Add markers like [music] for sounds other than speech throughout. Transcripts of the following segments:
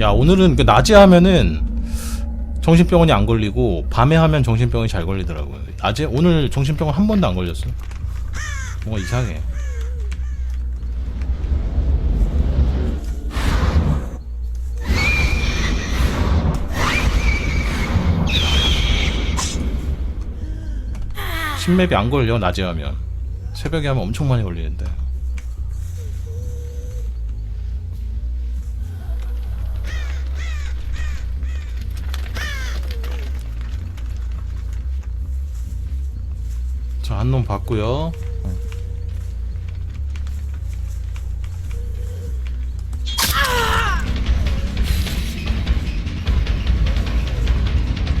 야 오늘은 그 낮에 하면은 정신병원이 안 걸리고 밤에 하면 정신병이 잘 걸리더라고요. 낮에 오늘 정신병원 한 번도 안 걸렸어. 뭔가 이상해. 신맵이 안 걸려 낮에 하면 새벽에 하면 엄청 많이 걸리는데 한 놈 봤고요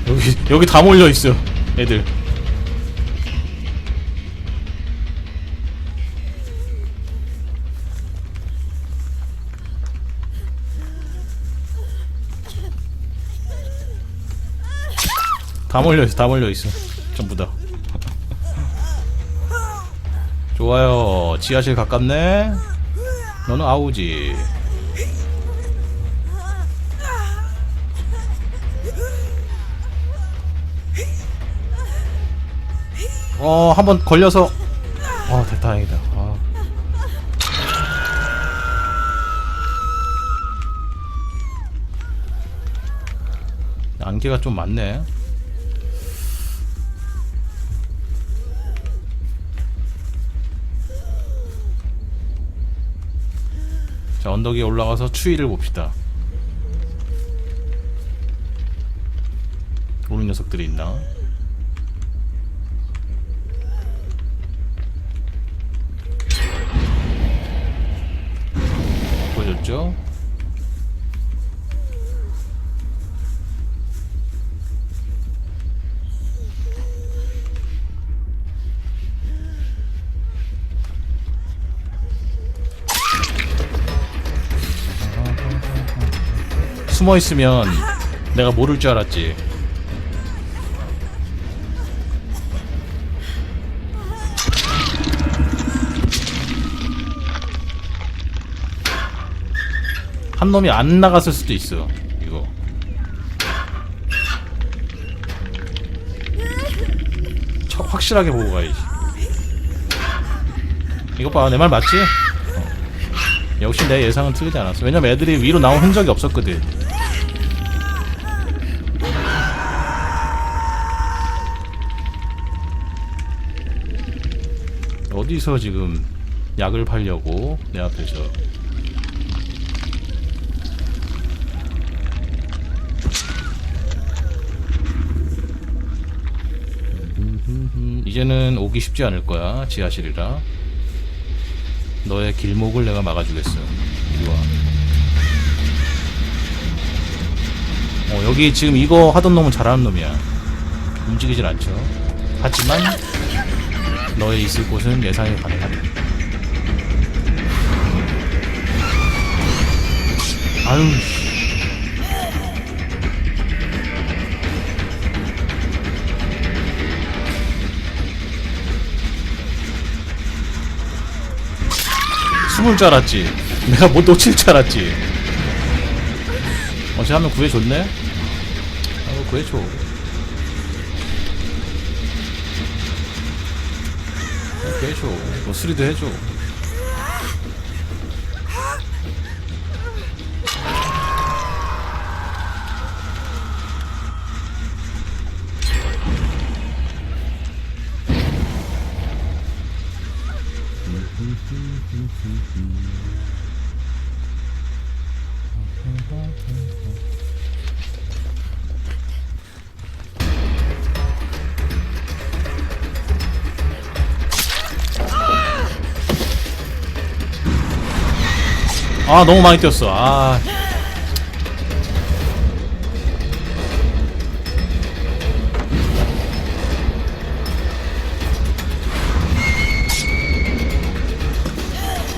여기 여기 다 몰려 있어 애들 다 몰려 있어, 다 몰려 있어. 전부 다. 좋아요. 지하실 가깝네. 너는 아우지. 어, 한 번 걸려서. 어, 됐다, 다행이다. 아. 안개가 좀 많네. 자 언덕 위에 올라가서 추위를 봅시다. 오는 녀석들이 있나? 보여줬죠 숨어 있으면 내가 모를 줄 알았지. 한 놈이 안 나갔을 수도 있어. 이거. 쳐, 확실하게 보고 가야지. 이거 봐, 내 말 맞지? 어. 역시 내 예상은 틀리지 않았어. 왜냐면 애들이 위로 나온 흔적이 없었거든. 어디서 지금 약을 팔려고 내 앞에서? 이제는 오기 쉽지 않을 거야 지하실이라. 너의 길목을 내가 막아주겠어 이리 와. 어, 여기 지금 이거 하던 놈은 잘하는 놈이야. 움직이질 않죠. 하지만 너의 있을 곳은 예상이 가능하다. 아유. 씨. 숨을 줄 알았지. 내가 못 놓칠 줄 알았지. 어제 하면 구해줬네? 아, 구해줘. 해줘. 뭐 수리도 해줘. 아 너무 많이 뛰었어. 아.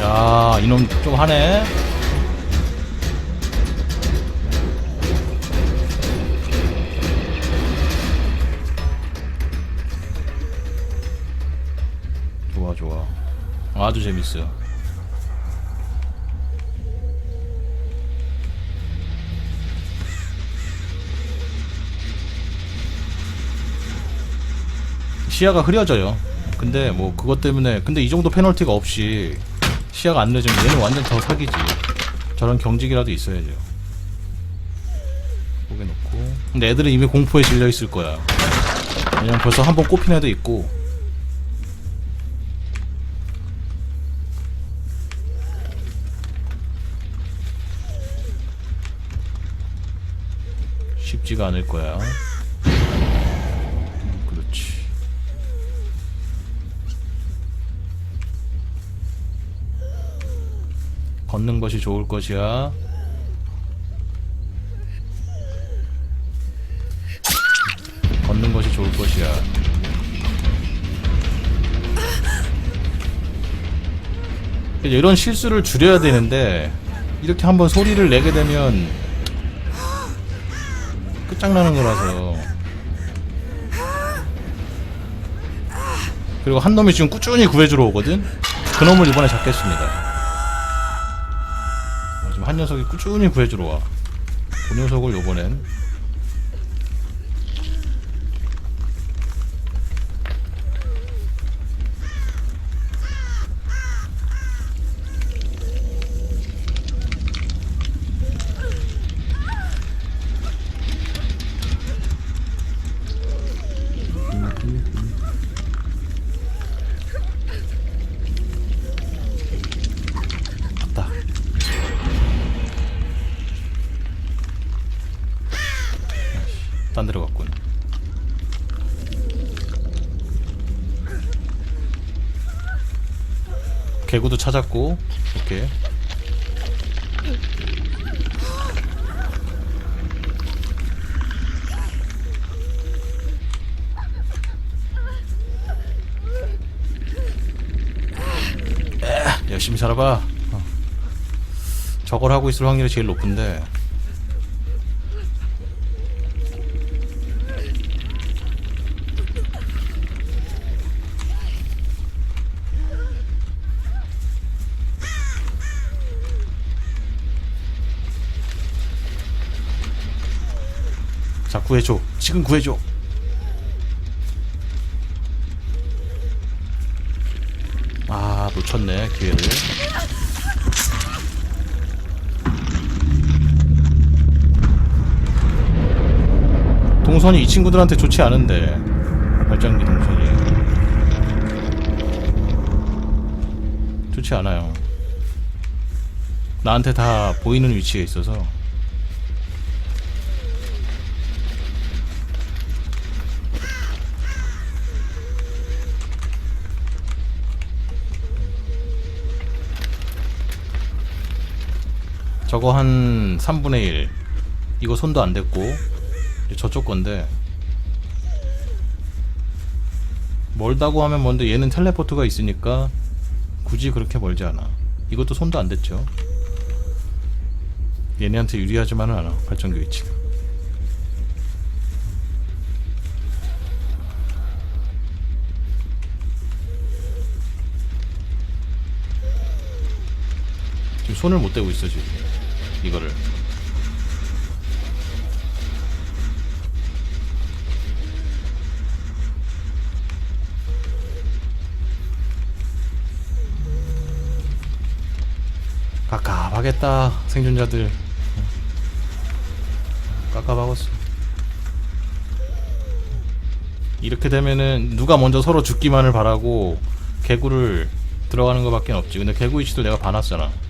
야 이놈 좀 하네. 좋아 좋아. 아주 재밌어. 시야가 흐려져요. 근데 뭐 그것 때문에 근데 이 정도 페널티가 없이 시야가 안 늦으면 얘는 완전 더 사기지. 저런 경직이라도 있어야죠. 고개 놓고. 근데 애들은 이미 공포에 질려 있을 거야. 왜냐면 벌써 한 번 꼽힌 애도 있고. 쉽지가 않을 거야. 걷는 것이 좋을 것이야. 걷는 것이 좋을 것이야. 이런 실수를 줄여야 되는데 이렇게 한번 소리를 내게 되면 끝장나는 거라서 그리고 한 놈이 지금 꾸준히 구해주러 오거든 그 놈을 이번에 잡겠습니다 한 녀석이 꾸준히 구해주러 와 그 녀석을 요번엔 딴 데로 갔군. 개구도 찾았고 에, 열심히 살아봐. 어. 저걸 하고 있을 확률이 제일 높은데 구해줘. 지금 구해줘. 아 놓쳤네 기회를. 동선이 이 친구들한테 좋지 않은데 발전기 동선이. 좋지 않아요. 나한테 다 보이는 위치에 있어서 저거 한 3분의 1 이거 손도 안 댔고 저쪽 건데. 멀다고 하면 뭔데 얘는 텔레포트가 있으니까 굳이 그렇게 멀지 않아. 이것도 손도 안 댔죠. 얘네한테 유리하지만은 않아 발전기 위치가. 지금 손을 못 대고 있어 지금 이거를. 깝깝하겠다 생존자들. 깝깝하겠어. 이렇게 되면은 누가 먼저 서로 죽기만을 바라고 개구를 들어가는 것밖에 없지. 근데 개구 위치도 내가 봐놨잖아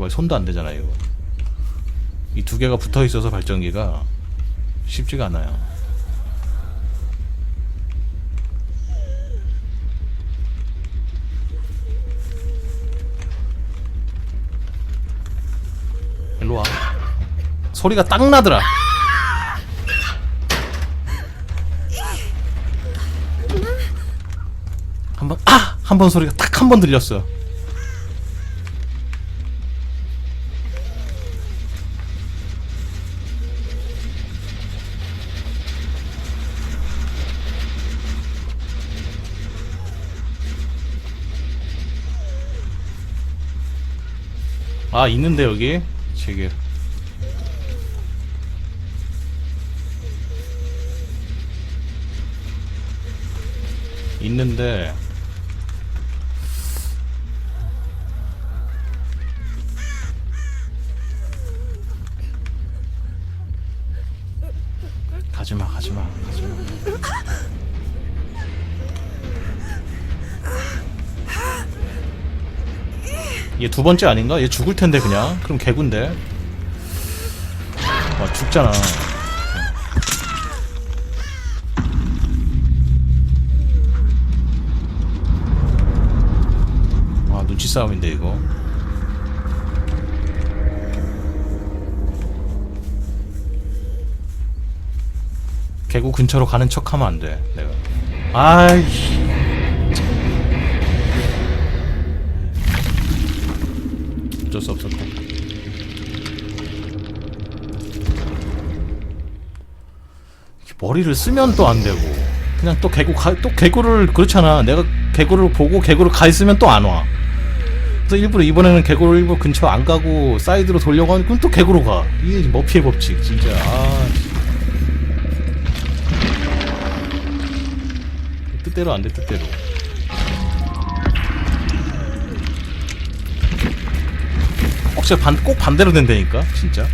저봐 손도 안 되잖아 이거. 이두 개가 붙어 있어서 발전기가 쉽지가 않아요. 일로 와. 소리가 딱 나더라. 한번 아! 한 번 소리가 딱 한 번 들렸어 아 있는데 여기? 제게. 있는데. 얘 두 번째 아닌가? 얘 죽을 텐데 그냥. 그럼 개군데. 와 죽잖아. 아 눈치 싸움인데 이거. 개구 근처로 가는 척하면 안 돼 내가. 아이 어쩔 수 없었다 머리를 쓰면 또 안 되고 그냥 또 개구 가, 또 개구를 그렇잖아 내가 개구를 보고 개구를 가 있으면 또 안 와. 그래서 일부러 이번에는 개구를 일부러 근처 안 가고 사이드로 돌려고 하니까 또 개구로 가. 이게 머피의 법칙 진짜. 아. 뜻대로 안 돼 뜻대로. 진짜 반, 꼭 반대로 된다니까 진짜.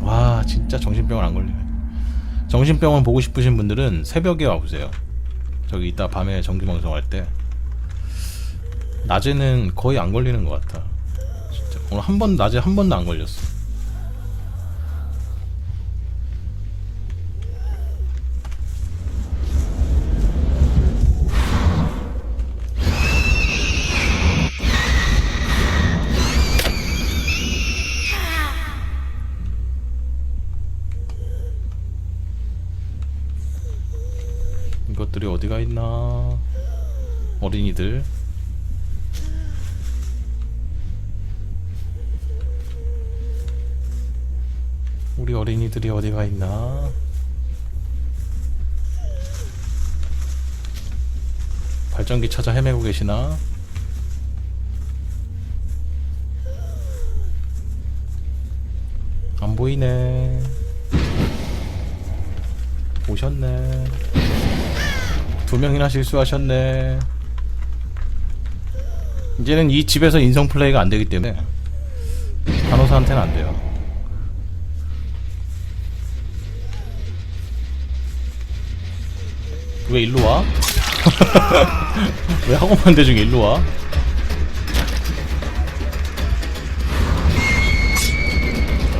와 진짜 정신병원 안 걸리네. 정신병원 보고 싶으신 분들은 새벽에 와보세요. 저기 이따 밤에 정기방송 할 때. 낮에는 거의 안 걸리는 것 같아. 진짜 오늘 한 번 낮에 한 번도 안 걸렸어. 어린이들이 어디가 있나? 발전기 찾아 헤매고 계시나? 안 보이네. 오셨네. 두 명이나 실수하셨네. 이제는 이 집에서 인성 플레이가 안 되기 때문에 간호사한테는 안 돼요. 왜 일로 와? 왜 학원만 대 중에 일로 와?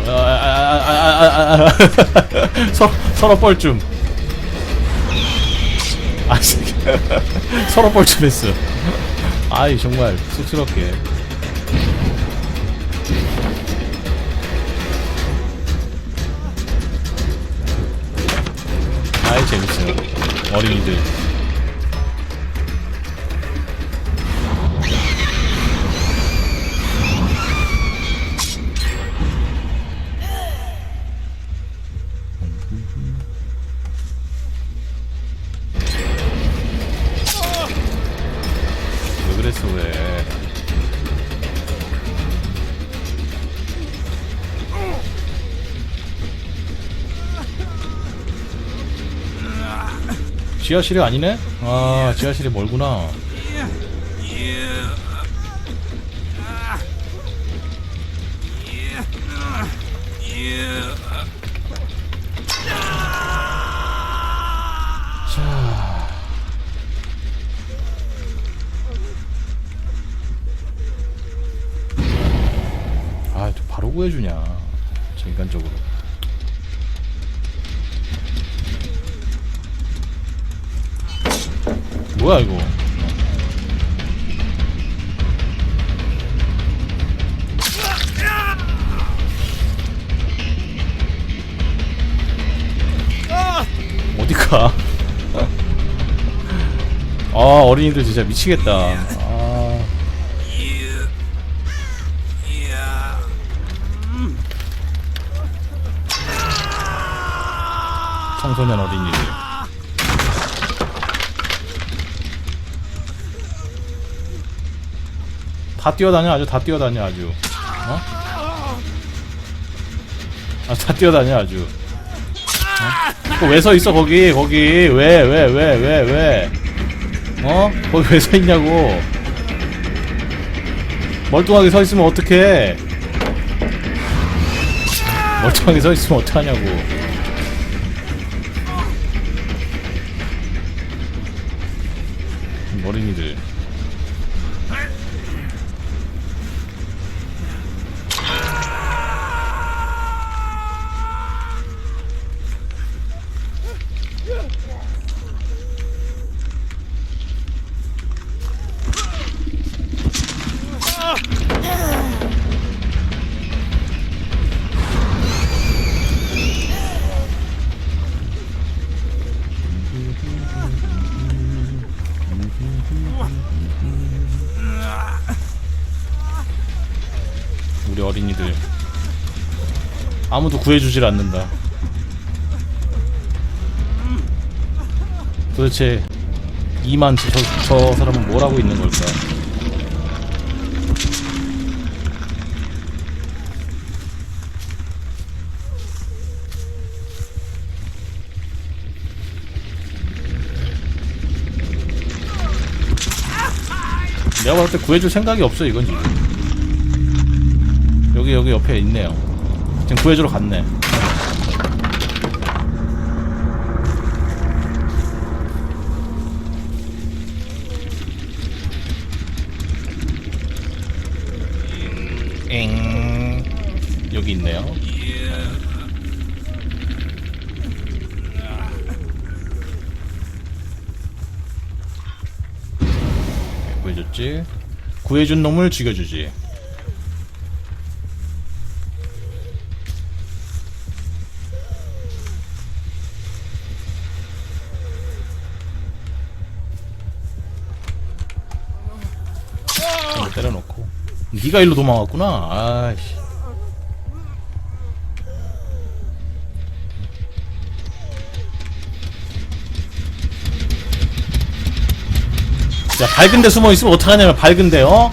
아, 아, 아, 아, 아, 아, 아. 서, 서로 뻘쭘. 아. 서로 뻘쭘했어. 아이, 정말 쑥스럽게. 아이, 재밌어요. 어린이들. 지하실이 아니네? 아, 지하실이 멀구나. 자. 아, 또 바로 구해주냐. 저 인간적으로. 뭐야, 이거. 어디가? 아, 어린이들 진짜 미치겠다. 아. 청소년 어린이들. 다 뛰어다녀 아주. 다 뛰어다녀 아주. 어? 아, 다 뛰어다녀 아주. 어? 또왜서 있어 거기? 거기. 왜왜 왜 왜 왜? 어? 거기 왜 서 있냐고. 멀뚱하게 서 있으면 어떡해? 멀뚱하게 서 있으면 어떡하냐고. 어린이들 우리 어린이들. 아무도 구해주질 않는다. 도대체 이만 저, 저, 저 사람은 뭘 하고 있는 걸까? 내가 봤을 때 구해줄 생각이 없어 이건 지금 여기 여기 옆에 있네요. 지금 구해주러 갔네. 엥 여기 있네요. 네, 구해줬지. 구해준 놈을 죽여주지. 네가 일로 도망갔구나 아이씨 야 밝은 데 숨어 있으면 어떡하냐면 밝은 데 어?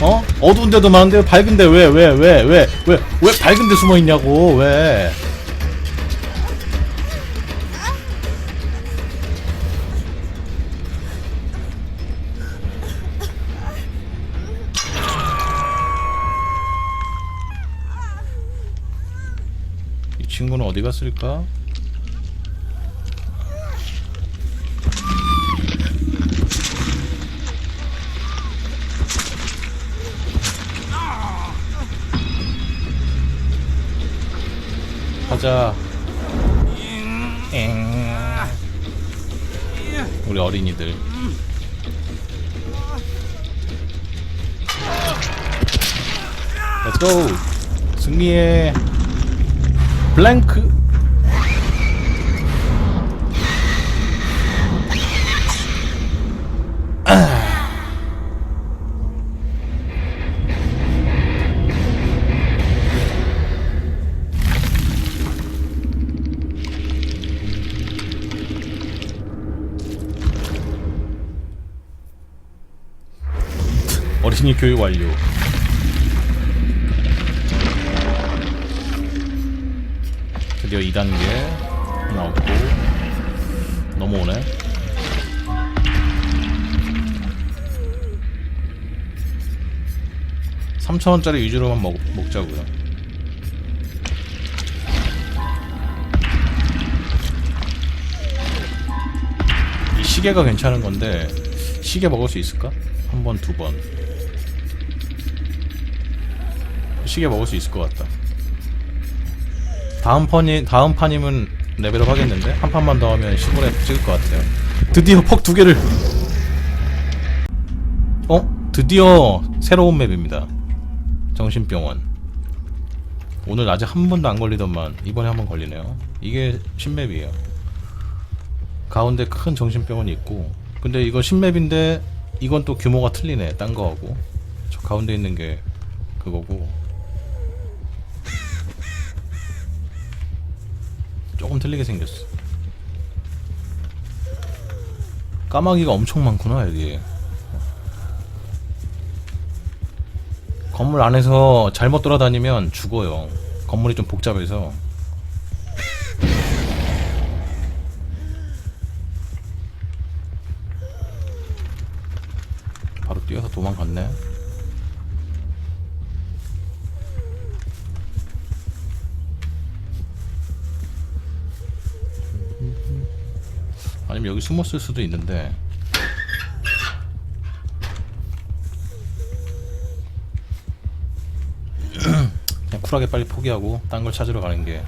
어? 어두운 데도 많은데 밝은 데 왜 왜 왜 왜 왜 왜 밝은 데 숨어 있냐고 왜 친구는 어디 갔을까? 가자. 엥. 우리 어린이들. Go. 승리해. 블랭크. 어린이 교육 완료. 드디어 2단계 나왔고 넘어오네. 삼천 원짜리 위주로만 먹, 먹자고요. 이 시계가 괜찮은 건데 시계 먹을 수 있을까? 한 번, 두 번. 시계 먹을 수 있을 것 같다. 다음 판이 다음 판이면 레벨업 하겠는데 한 판만 더 하면 시골에 찍을 것 같아요. 드디어 퍽 두 개를. 어? 드디어 새로운 맵입니다. 정신병원. 오늘 아직 한 번도 안 걸리더만 이번에 한 번 걸리네요. 이게 신맵이에요. 가운데 큰 정신병원이 있고 근데 이거 신맵인데 이건 또 규모가 틀리네 딴 거하고 저 가운데 있는 게 그거고 조금 틀리게 생겼어. 까마귀가 엄청 많구나 여기. 건물 안에서 잘못 돌아다니면 죽어요. 건물이 좀 복잡해서. 바로 뛰어서 도망갔네. 아니면 여기 숨었을 수도 있는데. [clears throat] 그냥 쿨하게 빨리 포기하고 딴 걸 찾으러 가는 게.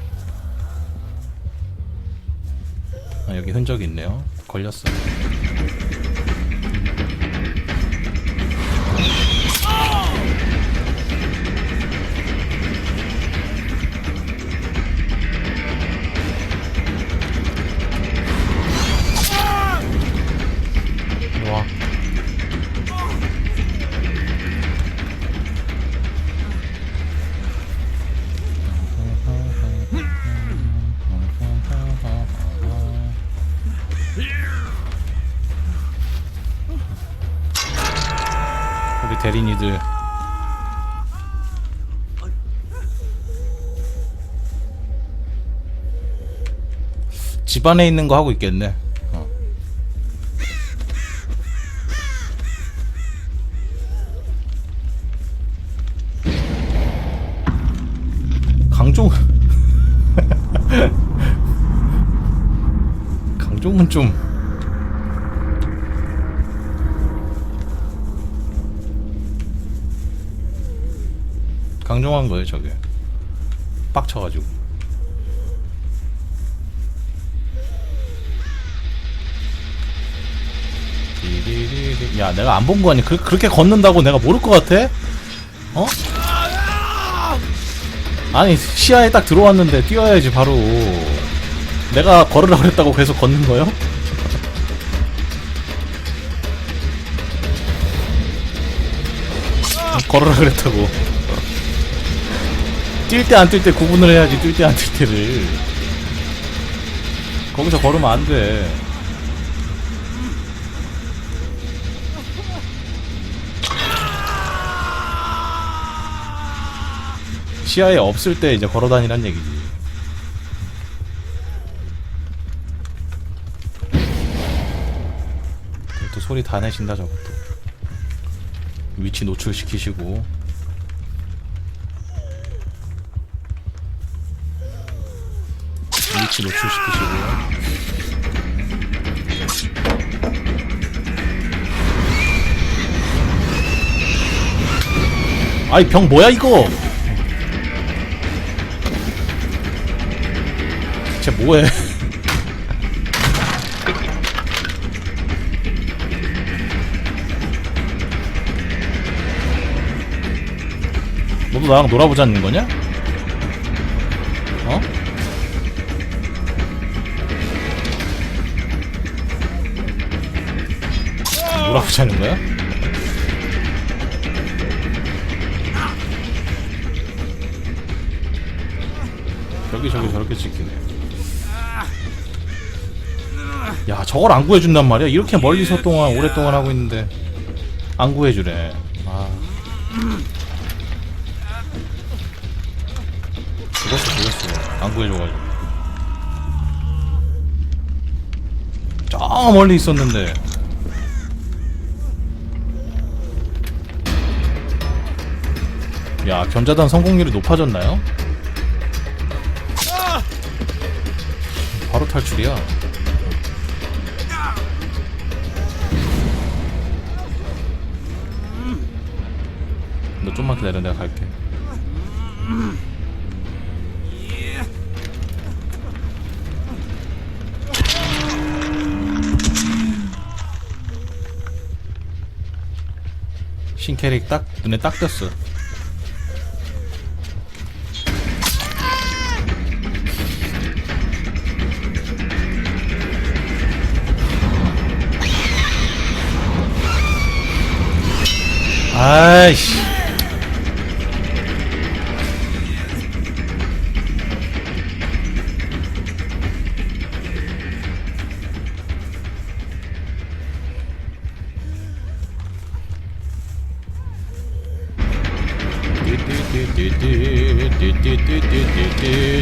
아, 여기 흔적이 있네요. 걸렸어. 대리니들 집 안에 있는 거 하고 있겠네. 어. 강종 [laughs] 강종은 좀 강종한 거예요 저게 빡쳐가지고. 야 내가 안 본 거 아니 그, 그렇게 걷는다고 내가 모를 것 같아? 어? 아니 시야에 딱 들어왔는데 뛰어야지 바로 내가 걸으라 그랬다고 계속 걷는 거요? 걸으라 그랬다고 뛸 때 안 뛸 때 구분을 해야지 뛸 때 안 뛸 때를. 거기서 걸으면 안돼. 시야에 없을 때 이제 걸어 다니란 얘기지. 또 소리 다 내신다 저것도. 위치 노출시키시고 위치 노출시키시고 아이 병 뭐야 이거? 쟤 뭐해? [laughs] 너도 나랑 놀아보자는 거냐? 자는 거야? 여기저기 저렇게 찍히네. 야 저걸 안 구해준단 말이야? 이렇게 멀리서 동안 오랫동안 하고 있는데. 안 구해주래. 아. 죽었어 죽었어. 안 구해줘가지고. 저 멀리 있었는데 야 견자단 성공률이 높아졌나요? 바로 탈출이야. 너 좀만 기다려 내가 갈게. 신캐릭 딱 눈에 딱 떴어 아이씨.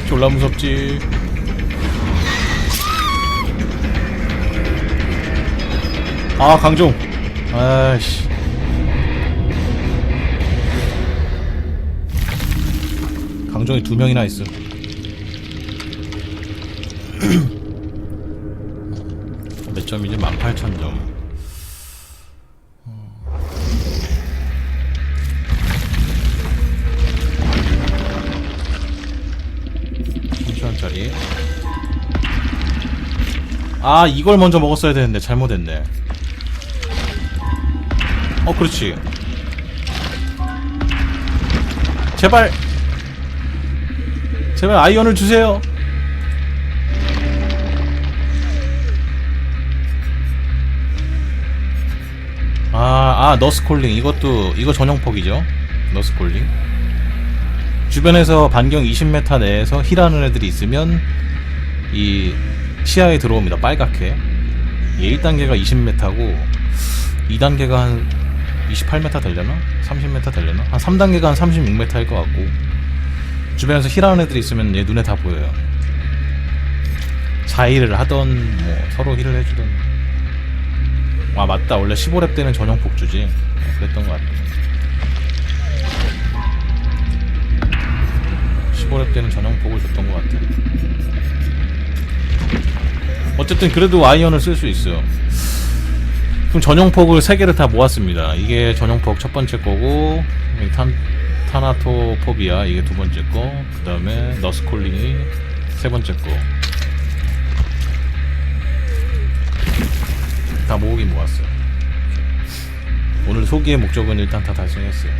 졸라 무섭지? 아 강종. 아이씨 강정이 두 명이나 있어. [clears throat] 몇 점이지? 18,000점. 천원짜리 아 이걸 먼저 먹었어야 되는데 잘못했네 어 그렇지 제발 제발 아이언을 주세요 아, 아, 너스콜링. 이것도, 이거 전용폭이죠. 너스콜링. 주변에서 반경 20m 내에서 힐하는 애들이 있으면, 이, 시야에 들어옵니다. 빨갛게. 얘 1단계가 20m고, 2단계가 한 28m 되려나? 30m 되려나? 한 3단계가 한 36m일 것 같고, 주변에서 힐하는 애들이 있으면 얘 눈에 다 보여요. 자의를 하던, 뭐, 서로 힐을 해주던. 아 맞다. 원래 15렙 때는 전용 폭주지. 어, 그랬던 것 같아 15렙 때는 전용 폭을 줬던 것 같아 어쨌든 그래도 아이언을 쓸 수 있어요. 그럼 전용 폭을 3개를 다 모았습니다. 이게 전용 폭 첫 번째 거고 탄, 타나토포비아 이게 두 번째 거 그 다음에 너스콜링이 세 번째 거 다 모으긴 모았어요. 오늘 소기의 목적은 일단 다 달성했어요.